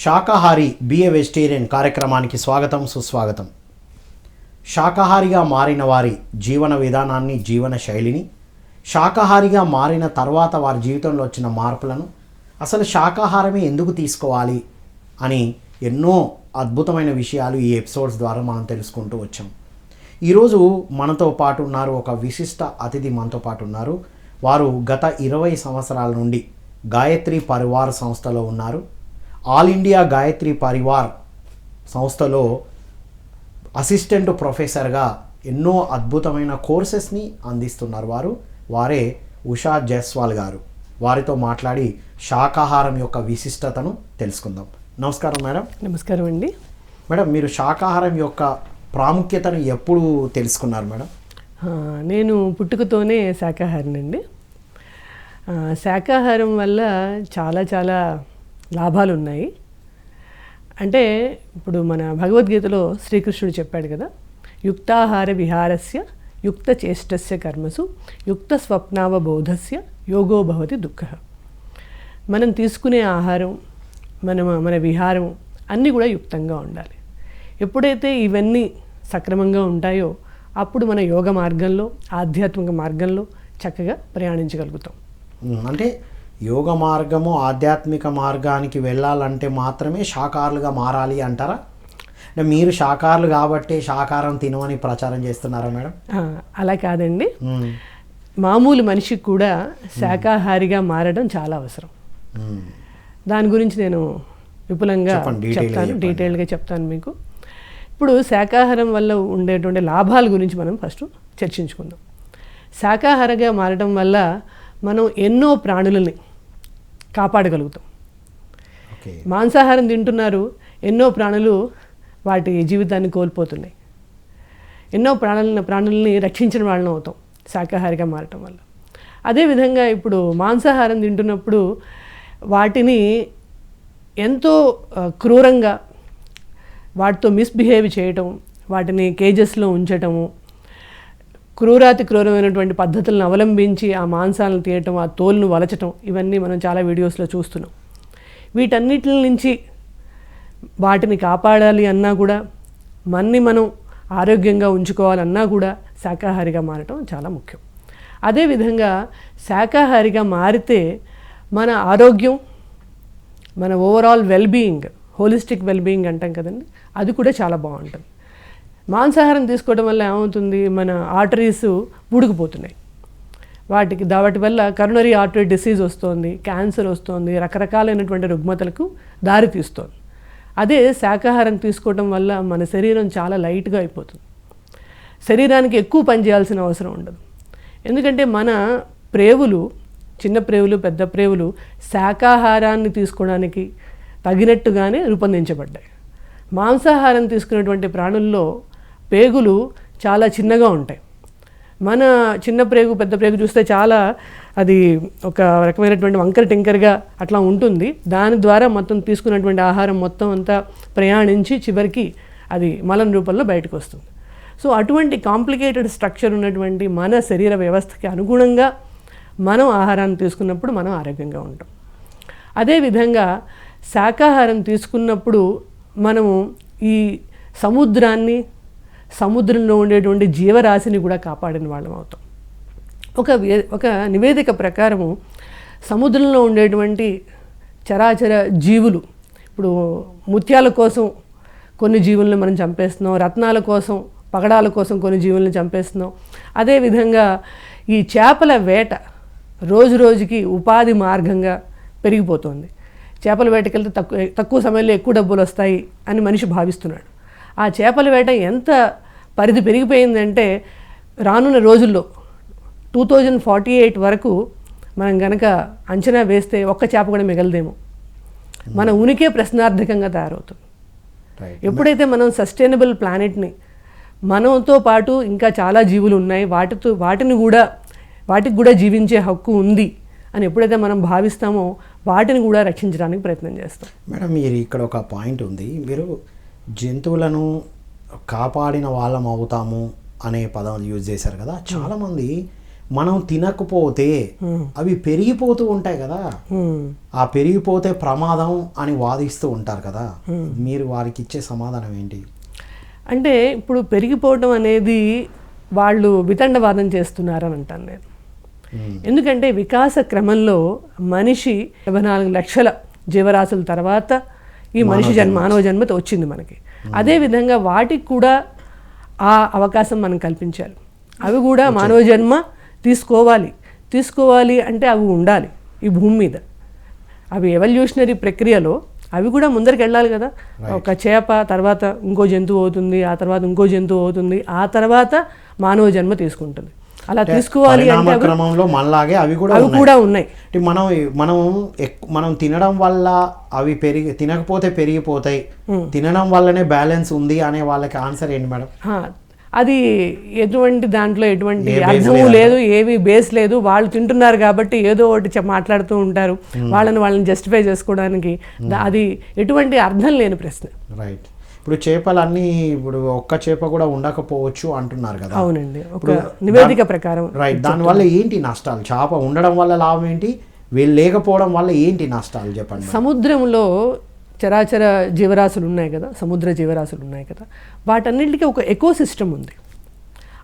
శాకాహారి be a vegetarian కార్యక్రమానికి స్వాగతం సుస్వాగతం. శాకాహారిగా మారిన వారి జీవన విధానాన్ని జీవన శైలిని శాకాహారిగా మారిన తర్వాత వారి జీవితంలో వచ్చిన మార్పులను అసలు శాకాహారమే ఎందుకు తీసుకోవాలి అని ఎన్నో అద్భుతమైన విషయాలు ఈ ఎపిసోడ్స్ ద్వారా మనం తెలుసుకుంటూ వచ్చాం. ఈరోజు మనతో పాటు ఉన్నారు ఒక విశిష్ట అతిథి మనతో పాటు ఉన్నారు. వారు గత ఇరవై సంవత్సరాల నుండి గాయత్రి పరివార్ సంస్థలో ఉన్నారు. ఆల్ ఇండియా గాయత్రి పరివార్ సంస్థలో అసిస్టెంట్ ప్రొఫెసర్గా ఎన్నో అద్భుతమైన కోర్సెస్ని అందిస్తున్నారు వారు. వారే ఉషా జైస్వాల్ గారు. వారితో మాట్లాడి శాకాహారం యొక్క విశిష్టతను తెలుసుకుందాం. నమస్కారం మేడం. నమస్కారం అండి. మేడం మీరు శాకాహారం యొక్క ప్రాముఖ్యతను ఎప్పుడు తెలుసుకున్నారు మేడం? నేను పుట్టుకతోనే శాకాహారినండి. శాకాహారం వల్ల చాలా చాలా లాభాలు ఉన్నాయి అంటే ఇప్పుడు మన భగవద్గీతలో శ్రీకృష్ణుడు చెప్పాడు కదా యుక్తాహార విహారస్య యుక్త చేష్టస్య కర్మసు యుక్త స్వప్నావబోధస్య యోగోభవతి దుఃఖ. మనం తీసుకునే ఆహారం మన మన విహారం అన్నీ కూడా యుక్తంగా ఉండాలి. ఎప్పుడైతే ఇవన్నీ సక్రమంగా ఉంటాయో అప్పుడు మన యోగ మార్గంలో ఆధ్యాత్మిక మార్గంలో చక్కగా ప్రయాణించగలుగుతాం. అంటే యోగ మార్గము ఆధ్యాత్మిక మార్గానికి వెళ్ళాలంటే మాత్రమే శాకాహారులుగా మారాలి అంటారా? అంటే మీరు శాకాహారులు కాబట్టి శాకాహారం తినమని ప్రచారం చేస్తున్నారా మేడం? అలా కాదండి. మామూలు మనిషికి కూడా శాకాహారిగా మారడం చాలా అవసరం. దాని గురించి నేను విపులంగా చెప్తాను. డీటెయిల్గా చెప్తాను మీకు. ఇప్పుడు శాకాహారం వల్ల ఉండేటువంటి లాభాల గురించి మనం ఫస్ట్ చర్చించుకుందాం. శాకాహారంగా మారడం వల్ల మనం ఎన్నో ప్రాణులని కాపాడగలుగుతాం. మాంసాహారం తింటున్నారు ఎన్నో ప్రాణులు వాటి జీవితాన్ని కోల్పోతున్నాయి. ఎన్నో ప్రాణులను ప్రాణుల్ని రక్షించిన వాళ్ళని అవుతాం శాకాహారిగా మారటం వల్ల. అదేవిధంగా ఇప్పుడు మాంసాహారం తింటున్నప్పుడు వాటిని ఎంతో క్రూరంగా వాటితో మిస్బిహేవ్ చేయటం వాటిని కేజెస్లో ఉంచటము క్రూరాతి క్రూరమైనటువంటి పద్ధతులను అవలంబించి ఆ మాంసాలను తీయటం ఆ తోలును వలచటం ఇవన్నీ మనం చాలా వీడియోస్లో చూస్తున్నాం. వీటన్నిటి నుంచి వాటిని కాపాడాలి అన్నా కూడా మన్ని మనం ఆరోగ్యంగా ఉంచుకోవాలన్నా కూడా శాకాహారిగా మారటం చాలా ముఖ్యం. అదేవిధంగా శాకాహారిగా మారితే మన ఆరోగ్యం మన ఓవరాల్ వెల్బీయింగ్ హోలిస్టిక్ వెల్బీయింగ్ అంటాం కదండి అది కూడా చాలా బాగుంటుంది. మాంసాహారం తీసుకోవడం వల్ల ఏమవుతుంది? మన ఆర్టరీస్ ఉడికిపోతున్నాయి. వాటికి దా- వాటి వల్ల కరోనరీ ఆర్టరీ డిసీజ్ వస్తుంది క్యాన్సర్ వస్తుంది రకరకాలైనటువంటి రుగ్మతలకు దారితీస్తుంది అదే శాకాహారం తీసుకోవడం వల్ల మన శరీరం చాలా లైట్గా అయిపోతుంది. శరీరానికి ఎక్కువ పని చేయాల్సిన అవసరం ఉండదు. ఎందుకంటే మన ప్రేవులు చిన్న ప్రేవులు పెద్ద ప్రేవులు శాకాహారాన్ని తీసుకోవడానికి తగినట్టుగానే రూపొందించబడ్డాయి. మాంసాహారం తీసుకున్నటువంటి ప్రాణుల్లో పేగులు చాలా చిన్నగా ఉంటాయి. మన చిన్న ప్రేగు పెద్ద ప్రేగు చూస్తే చాలా అది ఒక రకమైనటువంటి వంకర టింకర్గా అట్లా ఉంటుంది. దాని ద్వారా మొత్తం తీసుకున్నటువంటి ఆహారం మొత్తం అంతా ప్రయాణించి చివరికి అది మలం రూపంలో బయటకు వస్తుంది. సో అటువంటి కాంప్లికేటెడ్ స్ట్రక్చర్ ఉన్నటువంటి మన శరీర వ్యవస్థకి అనుగుణంగా మనం ఆహారాన్ని తీసుకున్నప్పుడు మనం ఆరోగ్యంగా ఉంటాం. అదేవిధంగా శాకాహారం తీసుకున్నప్పుడు మనము ఈ సముద్రాన్ని సముద్రంలో ఉండేటువంటి జీవరాశిని కూడా కాపాడిన వాళ్ళం అవుతాం. ఒక వే- ఒక నివేదిక ప్రకారము సముద్రంలో ఉండేటువంటి చరాచర జీవులు ఇప్పుడు ముత్యాల కోసం కొన్ని జీవులను మనం చంపేస్తున్నాం రత్నాల కోసం పగడాల కోసం కొన్ని జీవులను చంపేస్తున్నాం. అదేవిధంగా ఈ చేపల వేట రోజు రోజుకి ఉపాధి మార్గంగా పెరిగిపోతుంది. చేపల వేటకెళ్తే తక్కువ తక్కువ సమయంలో ఎక్కువ డబ్బులు వస్తాయి అని మనిషి భావిస్తున్నాడు. ఆ చేపల వేట ఎంత పరిధి పెరిగిపోయిందంటే రానున్న రోజుల్లో టూ థౌజండ్ ఫార్టీ ఎయిట్ వరకు మనం గనక అంచనా వేస్తే ఒక్క చేప కూడా మిగలదేమో. మన ఉనికే ప్రశ్నార్థకంగా తయారవుతుంది. ఎప్పుడైతే మనం సస్టైనబుల్ ప్లానెట్ని మనతో పాటు ఇంకా చాలా జీవులు ఉన్నాయి వాటితో వాటిని కూడా వాటికి కూడా జీవించే హక్కు ఉంది అని ఎప్పుడైతే మనం భావిస్తామో వాటిని కూడా రక్షించడానికి ప్రయత్నం చేస్తాం. మేడం మీరు ఇక్కడ ఒక పాయింట్ ఉంది. మీరు జంతువులను కాపాడిన వాళ్ళం అవుతాము అనే పదం యూజ్ చేశారు కదా. చాలామంది మనం తినకపోతే అవి పెరిగిపోతూ ఉంటాయి కదా. ఆ పెరిగిపోతే ప్రమాదం అని వాదిస్తూ ఉంటారు కదా. మీరు వారికి ఇచ్చే సమాధానం ఏంటి? అంటే ఇప్పుడు పెరిగిపోవడం అనేది వాళ్ళు వితండవాదం చేస్తున్నారని అంటాను నేను. ఎందుకంటే వికాస క్రమంలో మనిషి డెబ్బై నాలుగు లక్షల జీవరాశుల తర్వాత ఈ మనిషి జన్మ మానవ జన్మతో వచ్చింది మనకి. అదేవిధంగా వాటికి కూడా ఆ అవకాశం మనం కల్పించాలి. అవి కూడా మానవ జన్మ తీసుకోవాలి. తీసుకోవాలి అంటే అవి ఉండాలి ఈ భూమి మీద. అవి ఎవల్యూషనరీ ప్రక్రియలో అవి కూడా ముందరికి వెళ్ళాలి కదా. ఒక చేప తర్వాత ఇంకో జంతువు అవుతుంది ఆ తర్వాత ఇంకో జంతువు అవుతుంది ఆ తర్వాత మానవ జన్మ తీసుకుంటుంది. అలా తీసుకోవాలి క్రమంలో మనలాగే అవి కూడా అవి. కూడా ఉన్నాయి. అంటే మనం మనం మనం తినడం వల్ల అవి పెరిగి తినకపోతే పెరిగిపోతాయి. తినడం వల్లనే బ్యాలెన్స్ ఉంది అనే వాళ్ళకి ఆన్సర్ ఏంటి మేడం? అది ఎటువంటి దాంట్లో ఎటువంటి అర్థము లేదంట. లేదు. ఏవి బేస్ లేదు. వాళ్ళు తింటున్నారు కాబట్టి ఏదో ఒకటి మాట్లాడుతూ ఉంటారు. వాళ్ళని వాళ్ళని జస్టిఫై చేసుకోవడానికి అది ఎటువంటి అర్థం లేని ప్రశ్న. రైట్. ఇప్పుడు చేపలన్నీ ఇప్పుడు ఒక్క చేప కూడా ఉండకపోవచ్చు అంటున్నారు కదా. అవునండి. నివేదిక ప్రకారం రైట్ దానివల్ల ఏంటి నష్టాలు? చేప ఉండడం వల్ల లాభం ఏంటి? వీళ్ళు లేకపోవడం వల్ల ఏంటి నష్టాలు చెప్పండి. సముద్రంలో చరాచర జీవరాశులు ఉన్నాయి కదా సముద్ర జీవరాశులు ఉన్నాయి కదా వాటన్నిటికీ ఒక ఎకో సిస్టమ్ ఉంది.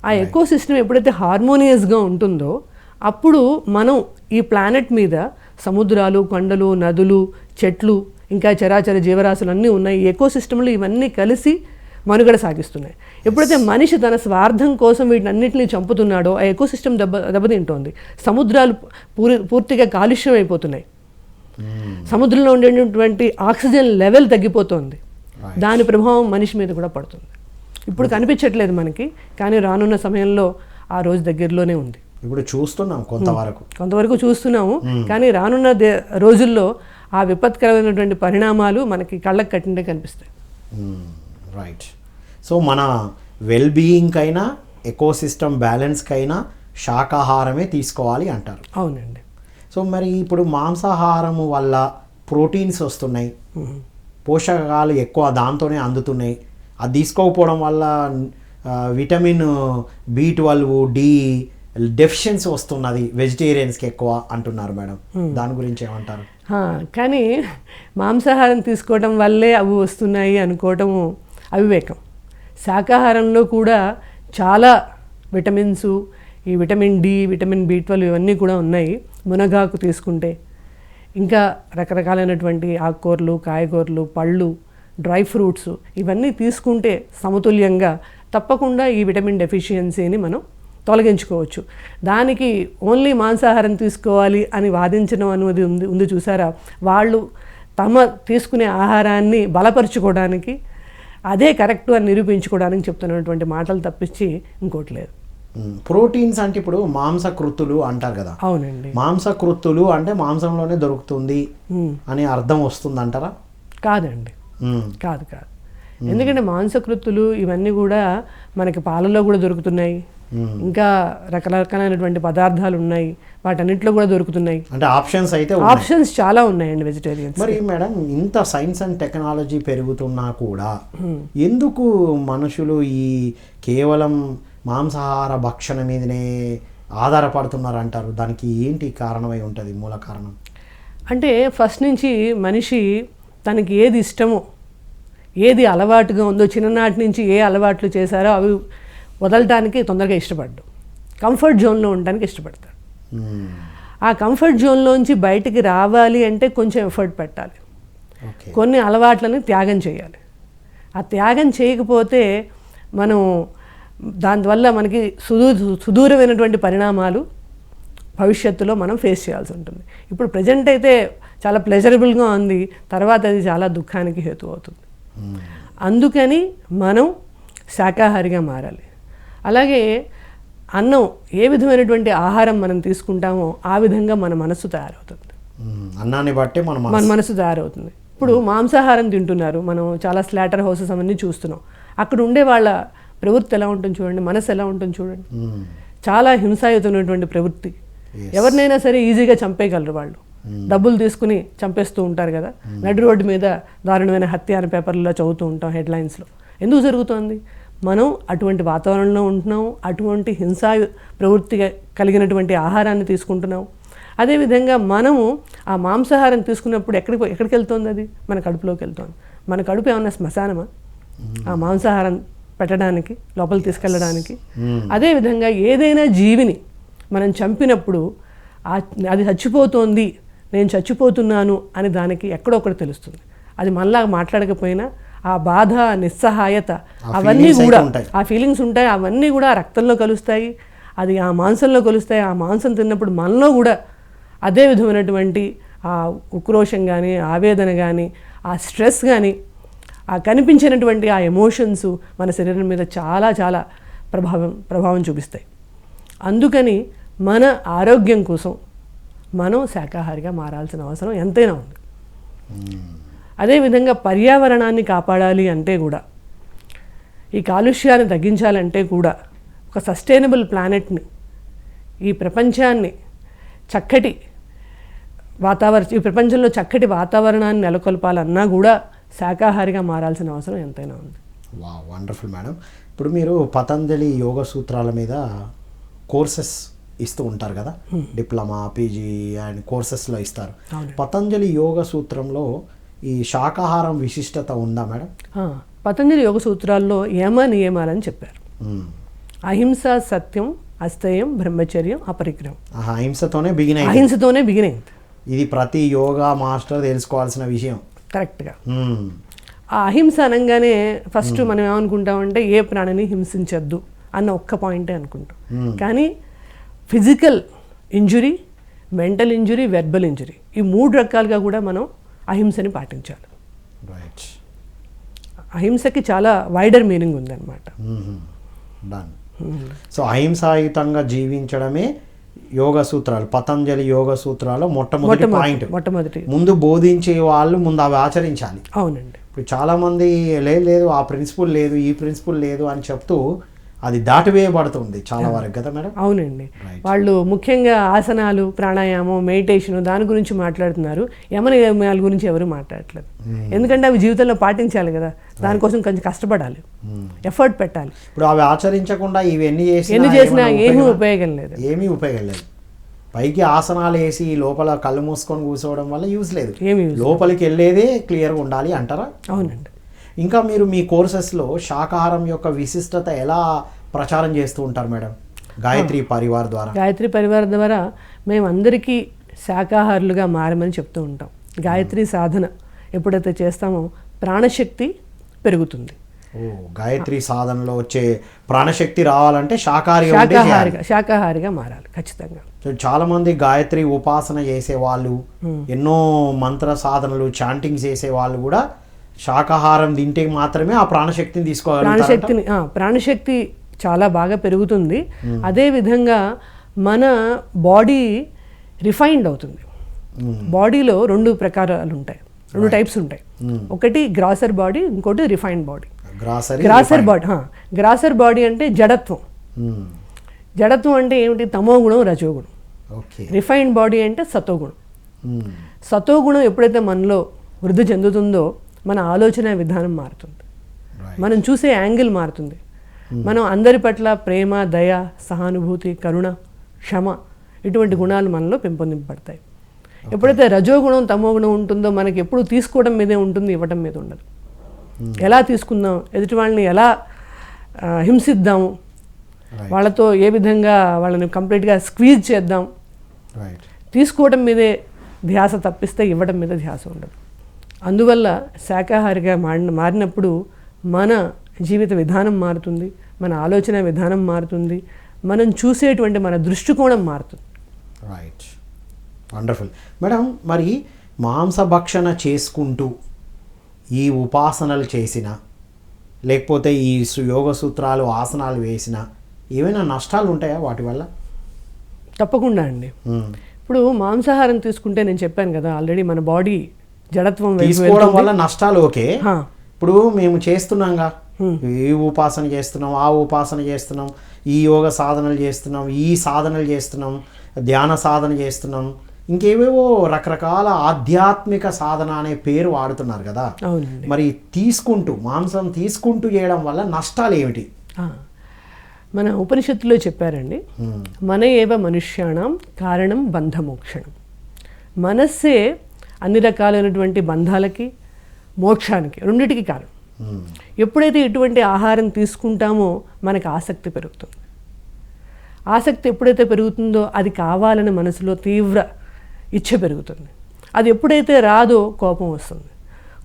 ఆ ఎకో సిస్టమ్ ఎప్పుడైతే హార్మోనియస్గా ఉంటుందో అప్పుడు మనం ఈ ప్లానెట్ మీద సముద్రాలు కొండలు నదులు చెట్లు ఇంకా చరాచర జీవరాశులు అన్నీ ఉన్నాయి. ఎకో సిస్టంలో ఇవన్నీ కలిసి మనుగడ సాగిస్తున్నాయి. ఎప్పుడైతే మనిషి తన స్వార్థం కోసం వీటన్నిటిని చంపుతున్నాడో ఆ ఎకో సిస్టమ్ దెబ్బ దెబ్బతింటోంది. సముద్రాలు పూరి పూర్తిగా కాలుష్యం అయిపోతున్నాయి. మ్మ్. సముద్రంలో ఉండేటువంటి ఆక్సిజన్ లెవెల్ తగ్గిపోతుంది. దాని ప్రభావం మనిషి మీద కూడా పడుతుంది. ఇప్పుడు కనిపించట్లేదు మనకి కానీ రానున్న సమయంలో ఆ రోజు దగ్గరలోనే ఉంది. ఇప్పుడు చూస్తున్నాం కొంతవరకు. కొంతవరకు చూస్తున్నాము కానీ రానున్న రోజుల్లో ఆ విపత్కరమైనటువంటి పరిణామాలు మనకి కళ్ళకు కట్టిండే కనిపిస్తాయి. రైట్ సో మన వెల్ బీయింగ్కైనా ఎకోసిస్టమ్ బ్యాలెన్స్కైనా శాకాహారమే తీసుకోవాలి అంటారు. అవునండి. సో మరి ఇప్పుడు మాంసాహారం వల్ల ప్రోటీన్స్ వస్తున్నాయి. పోషకాలు ఎక్కువ దాంతోనే అందుతున్నాయి. అది తీసుకోకపోవడం వల్ల vitamin B twelve D deficiency వస్తున్నది వెజిటేరియన్స్కి ఎక్కువ అంటున్నారు మేడం. దాని గురించి ఏమంటారు? కానీ మాంసాహారం తీసుకోవడం వల్లే అవి వస్తున్నాయి అనుకోవటము అవివేకం. శాకాహారంలో కూడా చాలా విటమిన్స్ ఈ vitamin D vitamin B twelve ఇవన్నీ కూడా ఉన్నాయి మునగాకు తీసుకుంటే. ఇంకా రకరకాలైనటువంటి ఆకుకూరలు కాయగూరలు పళ్ళు డ్రై ఫ్రూట్స్ ఇవన్నీ తీసుకుంటే సమతుల్యంగా తప్పకుండా ఈ విటమిన్ డెఫిషియన్సీని మనం తొలగించుకోవచ్చు. దానికి ఓన్లీ మాంసాహారం తీసుకోవాలి అని వాదించడం అనేది ఉంది ఉంది చూసారా? వాళ్ళు తమ తీసుకునే ఆహారాన్ని బలపరుచుకోవడానికి అదే కరెక్ట్ అని నిరూపించుకోవడానికి చెప్తున్నటువంటి మాటలు తప్పించి ఇంకోటి లేదు. ప్రోటీన్స్ అంటే ఇప్పుడు మాంసకృత్తులు అంటారు కదా. అవునండి. మాంసకృత్తులు అంటే మాంసంలోనే దొరుకుతుంది అని అర్థం వస్తుంది అంటారా కాదండి కాదు కాదు. ఎందుకంటే మాంసకృత్తులు ఇవన్నీ కూడా మనకి పాలలో కూడా దొరుకుతున్నాయి. ఇంకా రకరకాలైనటువంటి పదార్థాలు ఉన్నాయి వాటన్నిటిలో కూడా దొరుకుతున్నాయి. అంటే ఆప్షన్స్ అయితే. ఆప్షన్స్ చాలా ఉన్నాయండి వెజిటేరియన్స్. మరి మేడం ఇంత సైన్స్ అండ్ టెక్నాలజీ పెరుగుతున్నా కూడా ఎందుకు మనుషులు ఈ కేవలం మాంసాహార భక్షణ మీదనే ఆధారపడుతున్నారు అంటారు దానికి ఏంటి కారణమై ఉంటుంది మూల కారణం? అంటే ఫస్ట్ నుంచి మనిషి తనకి ఏది ఇష్టమో ఏది అలవాటుగా ఉందో చిన్ననాటి నుంచి ఏ అలవాట్లు చేశారో అవి వదలటానికి తొందరగా ఇష్టపడ్డు. కంఫర్ట్ జోన్లో ఉండడానికి ఇష్టపడతాడు. ఆ కంఫర్ట్ జోన్లోంచి బయటికి రావాలి అంటే కొంచెం ఎఫర్ట్ పెట్టాలి. కొన్ని అలవాట్లని త్యాగం చేయాలి. ఆ త్యాగం చేయకపోతే మనం దానివల్ల మనకి సుదూర సుదూరమైనటువంటి పరిణామాలు భవిష్యత్తులో మనం ఫేస్ చేయాల్సి ఉంటుంది. ఇప్పుడు ప్రజెంట్ అయితే చాలా ప్లెజరబుల్గా ఉంది. తర్వాత అది చాలా దుఃఖానికి హేతు అవుతుంది. అందుకని మనం శాకాహారిగా మారాలి. అలాగే అన్నం ఏ విధమైనటువంటి ఆహారం మనం తీసుకుంటామో ఆ విధంగా మన మనస్సు తయారవుతుంది. అన్నాన్ని బట్టి మనం మన మనసు తయారవుతుంది. ఇప్పుడు మాంసాహారం తింటున్నారు. మనం చాలా స్లాటర్ హౌసెస్ అవన్నీ చూస్తున్నాం. అక్కడ ఉండే వాళ్ళ ప్రవృత్తి ఎలా ఉంటుంది చూడండి మనసు ఎలా ఉంటుంది చూడండి. చాలా హింసాయుతమైనటువంటి ప్రవృత్తి. ఎవరినైనా సరే ఈజీగా చంపేయగలరు వాళ్ళు. డబ్బులు తీసుకుని చంపేస్తూ ఉంటారు కదా. నడి రోడ్డు మీద దారుణమైన హత్య అని పేపర్లో చదువుతూ ఉంటాం హెడ్లైన్స్లో. ఎందుకు జరుగుతోంది? మనం అటువంటి వాతావరణంలో ఉంటున్నాం అటువంటి హింసా ప్రవృత్తి కలిగినటువంటి ఆహారాన్ని తీసుకుంటున్నాం. అదేవిధంగా మనము ఆ మాంసాహారం తీసుకున్నప్పుడు ఎక్కడికి ఎక్కడికి వెళ్తుంది అది? మన కడుపులోకి వెళ్తుంది. మన కడుపు ఏమన్నా శ్మశానమా? ఆ మాంసాహారం పెట్టడానికి లోపలికి తీసుకెళ్ళడానికి. అదేవిధంగా ఏదైనా జీవిని మనం చంపినప్పుడు అది చచ్చిపోతోంది నేను చచ్చిపోతున్నాను అని దానికి ఎక్కడో ఒకటి తెలుస్తుంది. అది మనలా మాట్లాడకపోయినా ఆ బాధ నిస్సహాయత అవన్నీ కూడా. ఆ ఫీలింగ్స్ ఉంటాయి అవన్నీ కూడా రక్తంలో కలుస్తాయి. అది ఆ మాంసంలో కలుస్తాయి. ఆ మాంసం తిన్నప్పుడు మనలో కూడా అదే విధమైనటువంటి ఆ ఉక్రోషం కానీ ఆవేదన కానీ ఆ స్ట్రెస్ కానీ ఆ కనిపించినటువంటి ఆ ఎమోషన్స్ మన శరీరం మీద చాలా చాలా ప్రభావం ప్రభావం చూపిస్తాయి. అందుకని మన ఆరోగ్యం కోసం మనం శాకాహారిగా మారాల్సిన అవసరం ఎంతైనా ఉంది. అదేవిధంగా పర్యావరణాన్ని కాపాడాలి అంటే కూడా ఈ కాలుష్యాన్ని తగ్గించాలంటే కూడా ఒక సస్టైనబుల్ ప్లానెట్ని ఈ ప్రపంచాన్ని చక్కటి వాతావరణ ఈ ప్రపంచంలో చక్కటి వాతావరణాన్ని నెలకొల్పాలన్నా కూడా శాకాహారిగా మారాల్సిన అవసరం ఎంతైనా ఉంది. వా వండర్ఫుల్ మేడం. ఇప్పుడు మీరు పతంజలి యోగ సూత్రాల మీద కోర్సెస్ ఇస్తూ ఉంటారు కదా? డిప్లొమా పీజీ అండ్ కోర్సెస్లో ఇస్తారు. పతంజలి యోగ సూత్రంలో ఈ శాకాహారం విశిష్టత ఉందా మేడం? పతంజలి యోగ సూత్రాల్లో యమ నియమాలని చెప్పారు. అహింస సత్యం అస్తేయం బ్రహ్మచర్యం అపరిగ్రహం. ఆ అహింసతోనే బిగిన్ అహింసతోనే బిగిన్ ఇది ప్రతి యోగా మాస్టర్ తెలుసుకోవాల్సిన విషయం. కరెక్ట్గా. ఆ అహింస అనగానే ఫస్ట్ మనం ఏమనుకుంటామంటే ఏ ప్రాణిని హింసించద్దు అన్న ఒక్క పాయింటే అనుకుంటాం. కానీ physical injury mental injury verbal injury ఈ మూడు రకాలుగా కూడా మనం అహింసని పాటించాలి. రైట్ అహింసకి చాలా వైడర్ మీనింగ్ ఉందన్నమాట. సో అహింసాయుతంగా జీవించడమే యోగ సూత్రాలు. పతంజలి యోగ సూత్రాలు మొట్టమొదటి పాయింట్. మొట్టమొదటి. ముందు బోధించే వాళ్ళు ముందు అవి ఆచరించాలి. అవునండి. ఇప్పుడు చాలామంది లేదు లేదు ఆ ప్రిన్సిపల్ లేదు ఈ ప్రిన్సిపల్ లేదు అని చెప్తూ అది దాటివేయబడుతుంది చాలా వరకు కదా మేడం? అవునండి. వాళ్ళు ముఖ్యంగా ఆసనాలు ప్రాణాయామం మెడిటేషన్ దాని గురించి మాట్లాడుతున్నారు. యమన గురించి ఎవరు మాట్లాడట్లేదు. ఎందుకంటే అవి జీవితంలో పాటించాలి కదా. దానికోసం కొంచెం కష్టపడాలి. ఎఫర్ట్ పెట్టాలి. ఇప్పుడు అవి ఆచరించకుండా ఇవన్నీ చేసి ఎన్ని చేసినా ఏమీ ఉపయోగం లేదు. ఏమీ ఉపయోగం లేదు. పైకి ఆసనాలు వేసి లోపల కళ్ళు మూసుకొని కూర్చోవడం వల్ల యూజ్ లేదు. లోపలికి వెళ్ళేదే క్లియర్గా ఉండాలి అంటారా? అవునండి. ఇంకా మీరు మీ కోర్సెస్లో శాకాహారం యొక్క విశిష్టత ఎలా ప్రచారం చేస్తూ ఉంటారు మేడం? గాయత్రి పరివార్ ద్వారా. గాయత్రి పరివారం ద్వారా మేము అందరికీ శాకాహారులుగా మారమని చెప్తూ ఉంటాం. గాయత్రి సాధన ఎప్పుడైతే చేస్తామో ప్రాణశక్తి పెరుగుతుంది. గాయత్రి సాధనలో వచ్చే ప్రాణశక్తి రావాలంటే చేయాలి. శాకాహారిగా శాకాహారిగా మారాలి ఖచ్చితంగా. చాలా మంది గాయత్రి ఉపాసన చేసే వాళ్ళు ఎన్నో మంత్ర సాధనలు చాంటింగ్స్ చేసే వాళ్ళు కూడా శాకాహారం తింటే మాత్రమే ఆ ప్రాణశక్తిని తీసుకోగలుగుతారు ప్రాణశక్తిని ప్రాణశక్తి చాలా బాగా పెరుగుతుంది. అదే విధంగా మన బాడీ రిఫైన్డ్ అవుతుంది. బాడీలో రెండు ప్రకారాలు ఉంటాయి. రెండు టైప్స్ ఉంటాయి. ఒకటి గ్రాసర్ బాడీ ఇంకోటి refined body. Grocery grosser body grosser body అంటే జడత్వం. జడత్వం అంటే ఏమిటి? తమో గుణం రజోగుణం రిఫైన్డ్ బాడీ అంటే సతోగుణం సతోగుణం ఎప్పుడైతే మనలో వృద్ధి చెందుతుందో మన ఆలోచన విధానం మారుతుంది. మనం చూసే యాంగిల్ మారుతుంది. మనం అందరి పట్ల ప్రేమ దయ సహానుభూతి కరుణ క్షమ ఇటువంటి గుణాలు మనలో పెంపొందింపబడతాయి. ఎప్పుడైతే రజోగుణం తమోగుణం ఉంటుందో మనకి ఎప్పుడు తీసుకోవడం మీదే ఉంటుంది ఇవ్వడం మీద ఉండదు. ఎలా తీసుకుందాం ఎదుటి వాళ్ళని ఎలా హింసిద్దాము వాళ్ళతో ఏ విధంగా వాళ్ళని కంప్లీట్గా స్క్వీజ్ చేద్దాం. తీసుకోవడం మీదే ధ్యాస తప్పిస్తే ఇవ్వడం మీద ధ్యాస ఉండదు. అందువల్ల శాకాహారిగా మారిన మారినప్పుడు మన జీవిత విధానం మారుతుంది మన ఆలోచన విధానం మారుతుంది మనం చూసేటువంటి మన దృష్టికోణం మారుతుంది. రైట్ వండర్ఫుల్ మేడం మరి మాంసభక్షణ చేసుకుంటూ ఈ ఉపాసనలు చేసిన లేకపోతే ఈ యోగ సూత్రాలు ఆసనాలు వేసిన ఏమైనా నష్టాలు ఉంటాయా వాటి వల్ల? తప్పకుండా అండి. మ్మ్. ఇప్పుడు మాంసాహారం తీసుకుంటే నేను చెప్పాను కదా ఆల్రెడీ మన బాడీ జడత్వం తీసుకోవడం. వల్ల నష్టాలు ఓకే. ఇప్పుడు మేము చేస్తున్నాంగా. ఈ ఉపాసన చేస్తున్నాం ఆ ఉపాసన చేస్తున్నాం ఈ యోగ సాధనలు చేస్తున్నాం ఈ సాధనలు చేస్తున్నాం ధ్యాన సాధన చేస్తున్నాం. ఇంకేవేవో రకరకాల ఆధ్యాత్మిక సాధన అనే పేరు వాడుతున్నారు కదా. మరి తీసుకుంటూ మాంసం తీసుకుంటూ చేయడం వల్ల నష్టాలు ఏమిటి? మన ఉపనిషత్తులో చెప్పారండి. మన ఏవ మనుష్యాణం కారణం బంధమోక్షణం. మనస్సే అన్ని రకాలైనటువంటి బంధాలకి మోక్షానికి రెండింటికి కారణం. ఎప్పుడైతే ఇటువంటి ఆహారం తీసుకుంటామో మనకు ఆసక్తి పెరుగుతుంది. ఆసక్తి ఎప్పుడైతే పెరుగుతుందో అది కావాలని మనసులో తీవ్ర ఇచ్చ పెరుగుతుంది. అది ఎప్పుడైతే రాదో కోపం వస్తుంది.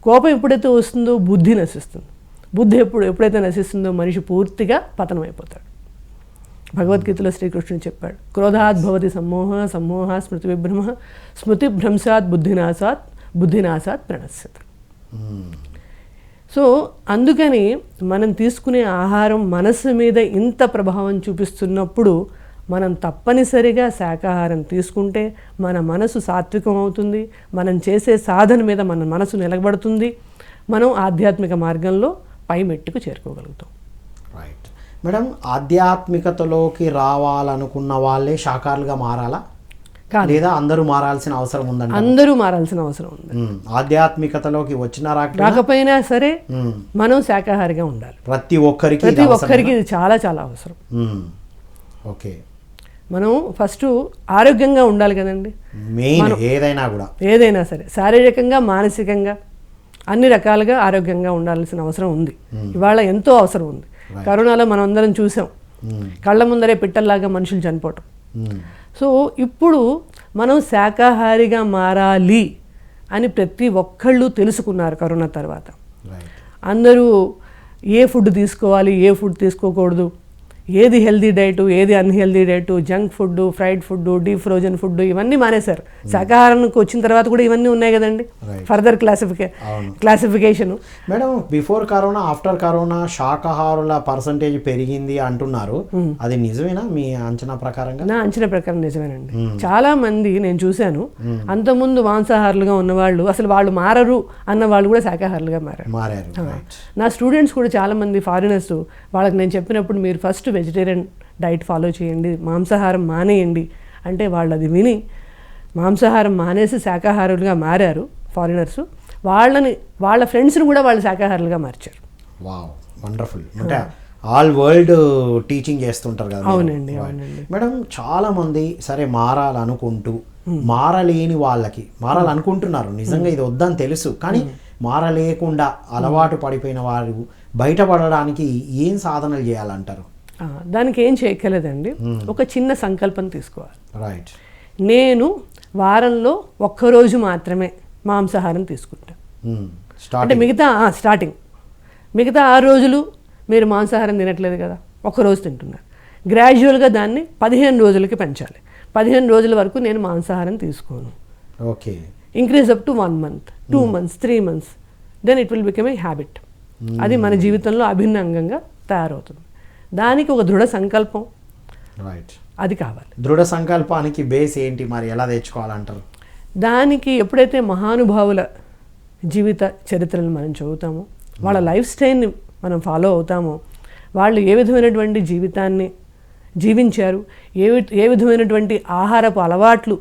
కోపం ఎప్పుడైతే వస్తుందో బుద్ధి నశిస్తుంది. బుద్ధి ఎప్పుడు ఎప్పుడైతే నశిస్తుందో మనిషి పూర్తిగా పతనమైపోతాడు. భగవద్గీతలో శ్రీకృష్ణుడు చెప్పాడు క్రోధాత్ భవతి సమ్మోహ సమ్మోహ స్మృతి విభ్రమ స్మృతి భ్రంశాత్ బుద్ధినాశాత్ బుద్ధినాశాత్ ప్రణశ్యత. సో అందుకని మనం తీసుకునే ఆహారం మనస్సు మీద ఇంత ప్రభావం చూపిస్తున్నప్పుడు మనం తప్పనిసరిగా శాకాహారం తీసుకుంటే మన మనసు సాత్వికం అవుతుంది మనం చేసే సాధన మీద మన మనసు నిలబడుతుంది మనం ఆధ్యాత్మిక మార్గంలో పై మెట్టుకు చేరుకోగలుగుతాం. మేడం ఆధ్యాత్మికతలోకి రావాలనుకున్న వాళ్ళే శాకాహారులుగా మారాలా? లేదా అందరూ మారాల్సిన అవసరం ఉందండి అందరూ మారాల్సిన అవసరం ఉంది. ఆధ్యాత్మికతలోకి వచ్చిన రాకపోయినా? రాకపోయినా సరే. మనం శాకాహారిగా ఉండాలి. ప్రతి ఒక్కరికి ప్రతి. ఒక్కరికి ఇది చాలా చాలా అవసరం. ఓకే. మనం ఫస్ట్ ఆరోగ్యంగా ఉండాలి కదండి. మెయిన్ ఏదైనా కూడా. ఏదైనా సరే శారీరకంగా మానసికంగా అన్ని రకాలుగా ఆరోగ్యంగా ఉండాల్సిన అవసరం ఉంది. ఇవాళ ఎంతో అవసరం ఉంది. కరోనాలో మనం అందరం చూసాం. మ్మ్. కళ్ళ ముందరే పిట్టల్లాగా మనుషులు చనిపోవటం. మ్మ్. సో ఇప్పుడు మనం శాకాహారిగా మారాలి అని ప్రతి ఒక్కళ్ళు తెలుసుకున్నారు కరోనా తర్వాత. అందరూ ఏ ఫుడ్ తీసుకోవాలి ఏ ఫుడ్ తీసుకోకూడదు ఏది హెల్దీ డైట్ ఏది unhealthy diet junk food fried food deep frozen food ఇవన్నీ మానేశారు. శాకాహారానికి వచ్చిన తర్వాత కూడా ఇవన్నీ ఉన్నాయి కదండి. Further classification. Classification madam before corona after corona శాకాహారుల percentage పెరిగింది అంటున్నారు. అది నిజమేనా మీ అంచనా ప్రకారంగా? నా అంచనా ప్రకారం నిజమేనండి. చాలా మంది నేను చూశాను. అంతకుముందు మాంసాహారులుగా ఉన్నవాళ్ళు అసలు వాళ్ళు మారరు అన్న వాళ్ళు కూడా శాకాహారులుగా మారారు. మారారు. నా స్టూడెంట్స్ కూడా చాలామంది ఫారినర్స్ వాళ్ళకి నేను చెప్పినప్పుడు మీరు ఫస్ట్ వెజిటేరియన్ డైట్ ఫాలో చేయండి మాంసాహారం మానేయండి అంటే వాళ్ళు అది విని మాంసాహారం మానేసి శాకాహారులుగా మారారు ఫారినర్స్ వాళ్ళని వాళ్ళ ఫ్రెండ్స్ని కూడా వాళ్ళు శాకాహారులుగా మార్చారు. వావ్ వండర్ఫుల్ అంటే ఆల్ వరల్డ్ టీచింగ్ చేస్తుంటారు కదా. అవునండి. అవునండి. మేడం చాలా మంది సరే మారాలనుకుంటూ మారలేని వాళ్ళకి మారాలనుకుంటున్నారు నిజంగా ఇది వద్దని తెలుసు. కానీ మారలేకుండా అలవాటు పడిపోయిన వారు బయటపడడానికి ఏం సాధనలు చేయాలంటారు? దానికి ఏం చేయక్కర్లేదండి. ఒక చిన్న సంకల్పం తీసుకోవాలి. రైట్ నేను వారంలో ఒక్కరోజు మాత్రమే మాంసాహారం తీసుకుంటాను అంటే మిగతా స్టార్టింగ్ మిగతా ఆరు రోజులు మీరు మాంసాహారం తినట్లేదు కదా ఒక రోజు తింటున్నారు. గ్రాడ్యువల్గా దాన్ని పదిహేను రోజులకి పెంచాలి. పదిహేను రోజుల వరకు నేను మాంసాహారం తీసుకోను. Okay increase up to one month two months three months then it will become a habit అది మన జీవితంలో అభిన్న అంగంగా తయారవుతుంది. దానికి ఒక దృఢ సంకల్పం. రైట్ అది కావాలి. దృఢ సంకల్పానికి బేస్ ఏంటి మరి? ఎలా తెచ్చుకోవాలంటారు? దానికి ఎప్పుడైతే మహానుభావుల జీవిత చరిత్రను మనం చదువుతామో వాళ్ళ లైఫ్ స్టైల్ని మనం ఫాలో అవుతామో వాళ్ళు ఏ విధమైనటువంటి జీవితాన్ని జీవించారు ఏ ఏ విధమైనటువంటి ఆహారపు అలవాట్లు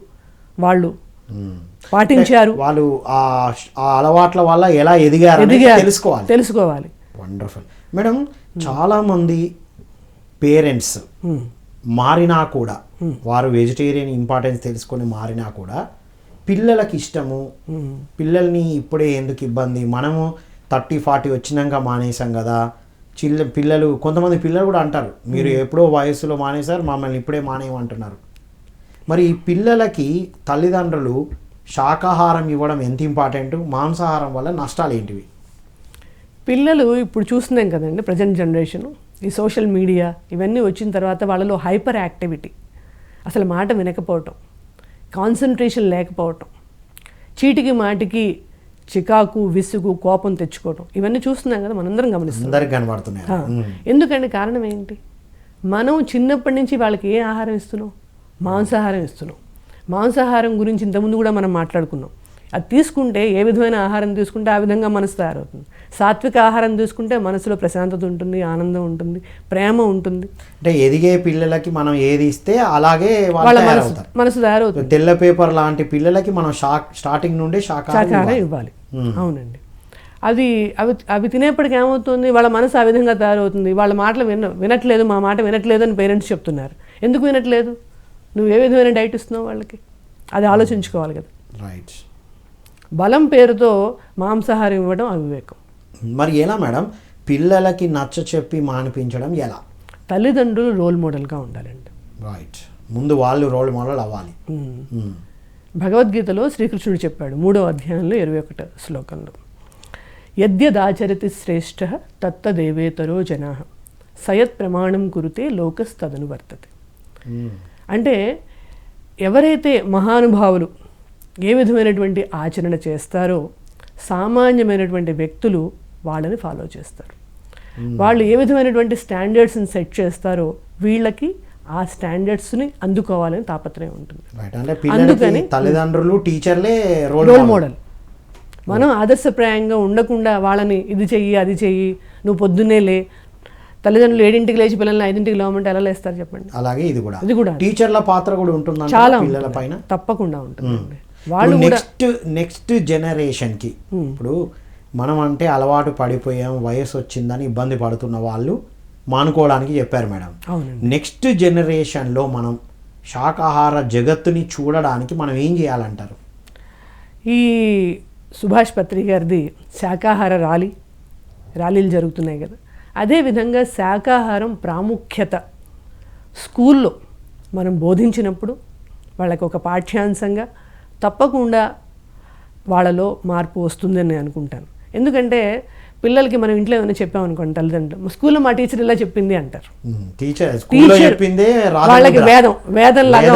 వాళ్ళు మ్మ్. పాటించారు. వాళ్ళు ఆ అలవాట్ల వల్ల ఎలా ఎదిగారు ఎదిగారు. తెలుసుకోవాలి. తెలుసుకోవాలి. వండర్ఫుల్ మేడం చాలా మంది పేరెంట్స్ ఉమ్, మారినా కూడా వారు వెజిటేరియన్ ఇంపార్టెన్స్ తెలుసుకొని మారినా కూడా పిల్లలకి ఇష్టము. ఉమ్, పిల్లల్ని ఇప్పుడే ఎందుకు ఇబ్బంది? మనము థర్టీ ఫార్టీ వచ్చినాక మానేసాం కదా. చిల్ల పిల్లలు కొంతమంది పిల్లలు కూడా అంటారు మీరు ఎప్పుడో వయసులో మానేశారు మమ్మల్ని ఇప్పుడే మానేయమంటున్నారు. మరి ఈ పిల్లలకి తల్లిదండ్రులు శాకాహారం ఇవ్వడం ఎంత ఇంపార్టెంట్ మాంసాహారం వల్ల నష్టాలు ఏంటివి? పిల్లలు ఇప్పుడు చూస్తున్నాం కదండి ప్రజెంట్ జనరేషన్ ఈ సోషల్ మీడియా ఇవన్నీ వచ్చిన తర్వాత వాళ్ళలో హైపర్ యాక్టివిటీ. అసలు మాట వినకపోవటం. కాన్సన్ట్రేషన్ లేకపోవటం. చీటికి మాటికి చికాకు విసుగు కోపం తెచ్చుకోవటం. ఇవన్నీ చూస్తున్నాం కదా మనందరం గమనిస్తున్నాం. ఎందుకండి కారణం ఏంటి? మనం చిన్నప్పటి నుంచి వాళ్ళకి ఏ ఆహారం ఇస్తున్నాం? మాంసాహారం ఇస్తున్నాం. మాంసాహారం గురించి ఇంతకుముందు కూడా మనం మాట్లాడుకున్నాం. అది తీసుకుంటే ఏ విధమైన ఆహారం తీసుకుంటే ఆ విధంగా మనసు తయారవుతుంది. సాత్విక ఆహారం తీసుకుంటే మనసులో ప్రశాంతత ఉంటుంది ఆనందం ఉంటుంది ప్రేమ ఉంటుంది. అంటే ఎదిగే పిల్లలకి మనం ఏది ఇస్తే అలాగే వాళ్ళు మనసు మనసు తయారవుతుంది. తెల్ల పేపర్ లాంటి పిల్లలకి మనం షాక్ స్టార్టింగ్ నుండే శాకాహారం. ఇవ్వాలి. అవునండి. అది అవి అవి తినేప్పటికి ఏమవుతుంది? వాళ్ళ మనసు ఆ విధంగా తయారవుతుంది. వాళ్ళ మాటలు విన వినట్లేదు మా మాట వినట్లేదు అని పేరెంట్స్ చెప్తున్నారు. ఎందుకు వినట్లేదు? నువ్వు ఏ విధమైన డైట్ ఇస్తున్నావు వాళ్ళకి? అది ఆలోచించుకోవాలి కదా. రైట్. బలం పేరుతో మాంసాహారం ఇవ్వడం అవివేకం. మరి ఎలా మేడం? పిల్లలకి నచ్చ చెప్పి మానిపించడం ఎలా? తల్లిదండ్రులు రోల్ మోడల్గా ఉండాలండి. రైట్ ముందు వాళ్ళు రోల్ మోడల్ అవ్వాలి. భగవద్గీతలో శ్రీకృష్ణుడు చెప్పాడు మూడో అధ్యాయంలో ఇరవై ఒకటో శ్లోకంలో. యద్యదాచరతి శ్రేష్ఠ తత్తదేవేతరో జనా. సయత్ ప్రమాణం కురితే లోకస్తదను వర్తతే. అంటే ఎవరైతే మహానుభావులు ఏ విధమైనటువంటి ఆచరణ చేస్తారో సామాన్యమైనటువంటి వ్యక్తులు వాళ్ళని ఫాలో చేస్తారు. వాళ్ళు ఏ విధమైనటువంటి స్టాండర్డ్స్ని సెట్ చేస్తారో వీళ్ళకి ఆ స్టాండర్డ్స్ని అందుకోవాలని తాపత్రయం ఉంటుంది. పిల్లలకి తల్లిదండ్రులు టీచర్లే రోల్ మోడల్ మనం ఆదర్శప్రాయంగా ఉండకుండా వాళ్ళని ఇది చెయ్యి అది చెయ్యి నువ్వు పొద్దున్నే లే తల్లిదండ్రులు ఏడింటికి లేచి పిల్లల్ని ఐదింటికి లేవమంటే ఎలా లేస్తారు చెప్పండి? అలాగే ఇది కూడా. ఇది కూడా. టీచర్ల పాత్ర కూడా ఉంటుందంట చాలా పిల్లల ఉంటుంది. పైన తప్పకుండా ఉంటుందండి. వాళ్ళు నెక్స్ట్ నెక్స్ట్ జనరేషన్కి ఇప్పుడు మనం అంటే అలవాటు పడిపోయాం వయసు వచ్చిందని ఇబ్బంది పడుతున్న వాళ్ళు మానుకోవడానికి చెప్పారు మేడం. నెక్స్ట్ జనరేషన్లో మనం శాకాహార జగత్తుని చూడడానికి మనం ఏం చేయాలంటారు? ఈ సుభాష్ పత్రి గారిది శాకాహార ర్యాలీ ర్యాలీలు జరుగుతున్నాయి కదా. అదేవిధంగా శాకాహారం ప్రాముఖ్యత స్కూల్లో మనం బోధించినప్పుడు వాళ్ళకి ఒక పాఠ్యాంశంగా తప్పకుండా వాళ్ళలో మార్పు వస్తుందని నేను అనుకుంటాను. ఎందుకంటే పిల్లలకి మనం ఇంట్లో ఏమైనా చెప్పామనుకోండి తల్లిదండ్రులు స్కూల్లో మా టీచర్ ఇలా చెప్పింది అంటారు. టీచర్ వాళ్ళకి. వేదం వేదం లాగా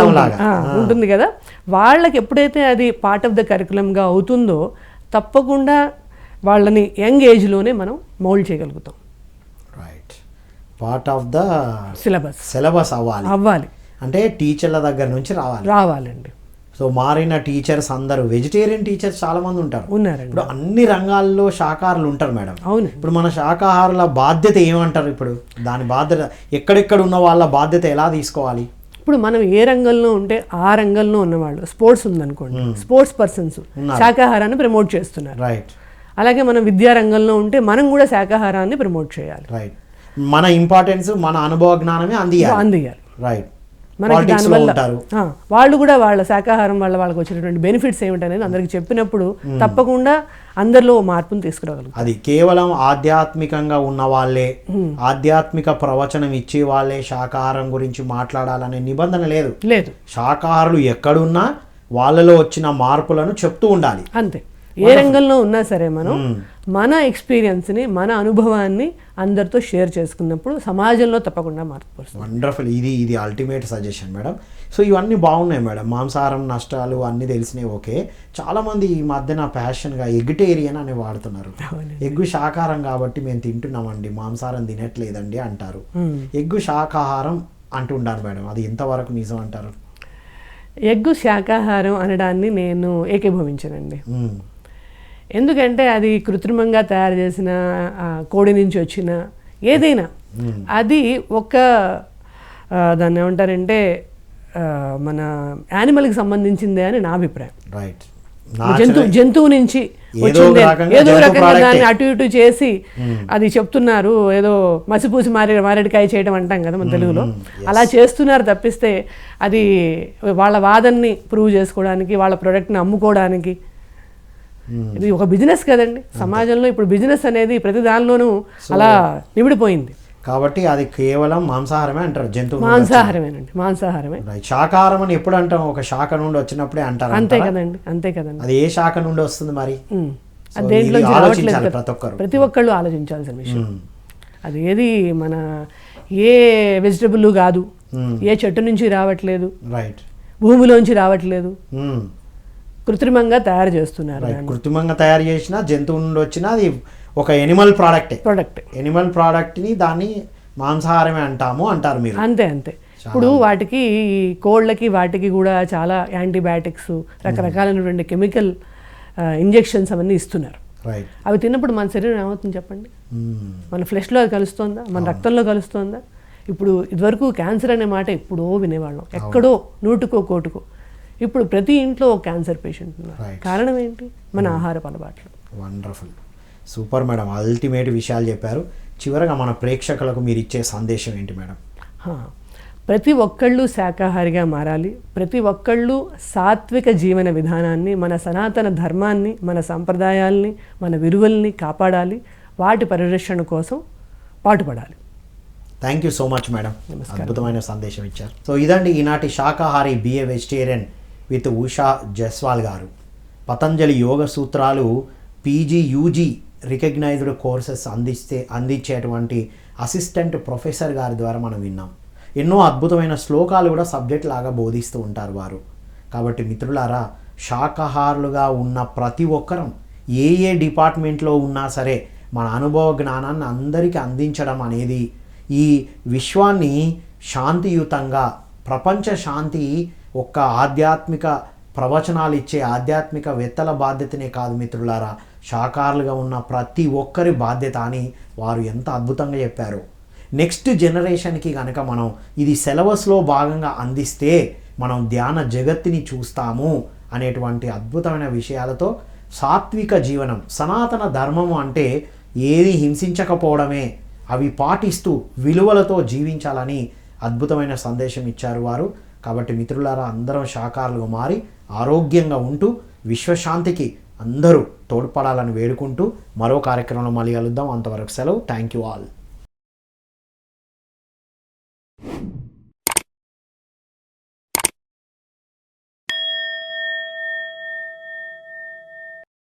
ఉంటుంది. కదా. వాళ్ళకి ఎప్పుడైతే అది పార్ట్ ఆఫ్ ద కరికులంగా అవుతుందో తప్పకుండా వాళ్ళని యంగ్ ఏజ్లోనే మనం మౌల్డ్ చేయగలుగుతాం. Right part of the syllabus syllabus అవ్వాలి. అవ్వాలి. అంటే టీచర్ల దగ్గర నుంచి రావాలి. రావాలండి. సో మారిన టీచర్స్ అందరూ వెజిటేరియన్ టీచర్స్ చాలా మంది ఉంటారు ఇప్పుడు అన్ని రంగాల్లో శాకాహారులు ఉంటారు మేడం. అవును. ఇప్పుడు మన శాకాహారుల బాధ్యత ఏమంటారు ఇప్పుడు? దాని బాధ్యత ఎక్కడెక్కడ ఉన్న వాళ్ళ బాధ్యత ఎలా తీసుకోవాలి? ఇప్పుడు మనం ఏ రంగంలో ఉంటే ఆ రంగంలో ఉన్నవాళ్ళు స్పోర్ట్స్ ఉందనుకోండి. స్పోర్ట్స్ పర్సన్స్ శాకాహారాన్ని ప్రమోట్ చేస్తున్నారు. రైట్. అలాగే మనం విద్యా రంగంలో ఉంటే మనం కూడా శాకాహారాన్ని ప్రమోట్ చేయాలి. రైట్. మన ఇంపార్టెన్స్ మన అనుభవ జ్ఞానమే అందియాలి. అందియాలి. రైట్. మనకి దానివల్ల వాళ్ళు కూడా వాళ్ళ శాకాహారం వల్ల వాళ్ళకి వచ్చినటువంటి బెనిఫిట్స్ ఏమిటనేది అందరికి చెప్పినప్పుడు తప్పకుండా అందరిలో మార్పును తీసుకురాగలుగుతాం అది కేవలం ఆధ్యాత్మికంగా ఉన్న వాళ్ళే ఆధ్యాత్మిక ప్రవచనం ఇచ్చే వాళ్ళే శాకాహారం గురించి మాట్లాడాలనే నిబంధన లేదు. లేదు. శాకాహారులు ఎక్కడున్నా వాళ్ళలో వచ్చిన మార్పులను చెప్తూ ఉండాలి. అంతే. ఏ రంగంలో ఉన్నా సరే మనం మన ఎక్స్పీరియన్స్ని మన అనుభవాన్ని అందరితో షేర్ చేసుకున్నప్పుడు సమాజంలో తప్పకుండా మార్పు వండర్ఫుల్ ఇది ఇది అల్టిమేట్ సజెషన్ మేడం సో ఇవన్నీ బాగున్నాయి మేడం మాంసాహారం నష్టాలు అన్నీ తెలిసినాయి ఓకే. చాలామంది ఈ మధ్యన ప్యాషన్గా ఎగ్టేరియన్ అని వాడుతున్నారు. ఎగ్గు శాకాహారం కాబట్టి మేము తింటున్నామండి. మాంసాహారం తినట్లేదండి అంటారు. ఎగ్గు శాకాహారం అంటుంటారు మేడం అది ఎంతవరకు నిజం అంటారు? ఎగ్గు శాకాహారం అనడాన్ని నేను ఏకీభవించనండి. ఎందుకంటే అది కృత్రిమంగా తయారు చేసిన కోడి నుంచి వచ్చిన ఏదైనా. అది ఒక దాన్ని ఏమంటారంటే మన యానిమల్కి సంబంధించిందే అని నా అభిప్రాయం. రైట్ జంతు జంతువు నుంచి ఏదో వచ్చిందే. రకంగా ఏదో. దాన్ని అటు ఇటు చేసి అది చెప్తున్నారు. ఏదో మసిపూసి మారే మారేడుకాయ చేయడం అంటాం కదా మన తెలుగులో. అలా చేస్తున్నారు తప్పిస్తే అది వాళ్ళ వాదనని ప్రూవ్ చేసుకోవడానికి వాళ్ళ ప్రోడక్ట్ని అమ్ముకోవడానికి ఇది ఒక బిజినెస్ కదండి. సమాజంలో ఇప్పుడు బిజినెస్ అనేది ప్రతి దానిలోనూ అలా నిమిడిపోయింది. కాబట్టి అది కేవలం మాంసాహారమే అంటారు జంతువు నుండి మాంసాహారమేనండి మాంసాహారమే. శాకాహారం అని ఎప్పుడు అంటాం? ఒక శాఖ నుండి వచ్చినప్పుడే అంటారు అంతే? కదండి అంతే కదండి. అది ఏ శాఖ నుండి వస్తుంది మరి? దేంట్లో ఆలోచించాలి. ప్రతి ఒక్కరు. ప్రతి ఒక్కళ్ళు ఆలోచించాల్సిన విషయం. అది ఏది మన ఏ వెజిటబుల్ కాదు. ఏ చెట్టు నుంచి రావట్లేదు. రైట్ భూమిలోంచి రావట్లేదు. కృత్రిమంగా తయారు చేస్తున్నారు కృత్రిమంగా తయారు చేసిన జంతువు నుండి వచ్చిన అది ఒక ఎనిమల్ ప్రోడక్టే ప్రొడక్ట్ ఎనిమల్ ప్రోడక్ట్ని దాన్ని మాంసాహారమే అంటాము అంటారు మీరు. అంతే అంతే. ఇప్పుడు వాటికి కోళ్ళకి వాటికి కూడా చాలా యాంటీబయాటిక్స్ రకరకాలైనటువంటి కెమికల్ ఇంజెక్షన్స్ అవన్నీ ఇస్తున్నారు. అవి తిన్నప్పుడు మన శరీరం ఏమవుతుంది చెప్పండి? మన ఫ్లెష్లో అది కలుస్తోందా? మన రక్తంలో కలుస్తోందా? ఇప్పుడు ఇదివరకు క్యాన్సర్ అనే మాట ఎప్పుడో వినేవాళ్ళం. ఎక్కడో నూటుకో కోటుకో. ఇప్పుడు ప్రతి ఇంట్లో ఒక క్యాన్సర్ పేషెంట్ ఉన్నారు. కారణం ఏంటి? మన ఆహారపు అలవాట్లు వండర్ఫుల్ సూపర్ మేడం అల్టిమేట్ విషయాలు చెప్పారు. చివరగా మన ప్రేక్షకులకు మీరు ఇచ్చే సందేశం ఏంటి మేడం. ప్రతి ఒక్కళ్ళు శాకాహారిగా మారాలి. ప్రతి ఒక్కళ్ళు సాత్విక జీవన విధానాన్ని మన సనాతన ధర్మాన్ని మన సంప్రదాయాల్ని మన విలువల్ని కాపాడాలి. వాటి పరిరక్షణ కోసం పాటుపడాలి. Thank you so much madam అద్భుతమైన సందేశం ఇచ్చారు. సో ఇదండి ఈనాటి శాకాహారి be a vegetarian with Usha Jaswal గారు. పతంజలి యోగ సూత్రాలు పీజీ యూజీ రికగ్నైజ్డ్ కోర్సెస్ అందిస్తే అందించేటువంటి అసిస్టెంట్ ప్రొఫెసర్ గారి ద్వారా మనం విన్నాం. ఎన్నో అద్భుతమైన శ్లోకాలు కూడా సబ్జెక్ట్ లాగా బోధిస్తూ ఉంటారు వారు. కాబట్టి మిత్రులారా శాకాహారులుగా ఉన్న ప్రతి ఒక్కరం ఏ ఏ డిపార్ట్మెంట్లో ఉన్నా సరే మన అనుభవ జ్ఞానాన్ని అందరికీ అందించడం అనేది ఈ విశ్వాన్ని శాంతియుతంగా ప్రపంచ శాంతి ఒక్క ఆధ్యాత్మిక ప్రవచనాలు ఇచ్చే ఆధ్యాత్మిక వెత్తల బాధ్యతనే కాదు మిత్రులారా. శాకారులుగా ఉన్న ప్రతి ఒక్కరి బాధ్యత అని వారు ఎంత అద్భుతంగా చెప్పారు. నెక్స్ట్ జనరేషన్కి కనుక మనం ఇది సిలబస్లో భాగంగా అందిస్తే మనం ధ్యాన జగత్తుని చూస్తాము అనేటువంటి అద్భుతమైన విషయాలతో సాత్విక జీవనం సనాతన ధర్మము అంటే ఏది హింసించకపోవడమే. అవి పాటిస్తూ విలువలతో జీవించాలని అద్భుతమైన సందేశం ఇచ్చారు వారు. కాబట్టి మిత్రులారా అందరం శాకారులుగా మారి ఆరోగ్యంగా ఉంటూ విశ్వశాంతికి అందరూ తోడ్పడాలని వేడుకుంటూ మరో కార్యక్రమంలో మళ్ళీ కలుద్దాం. అంతవరకు సెలవు. Thank you all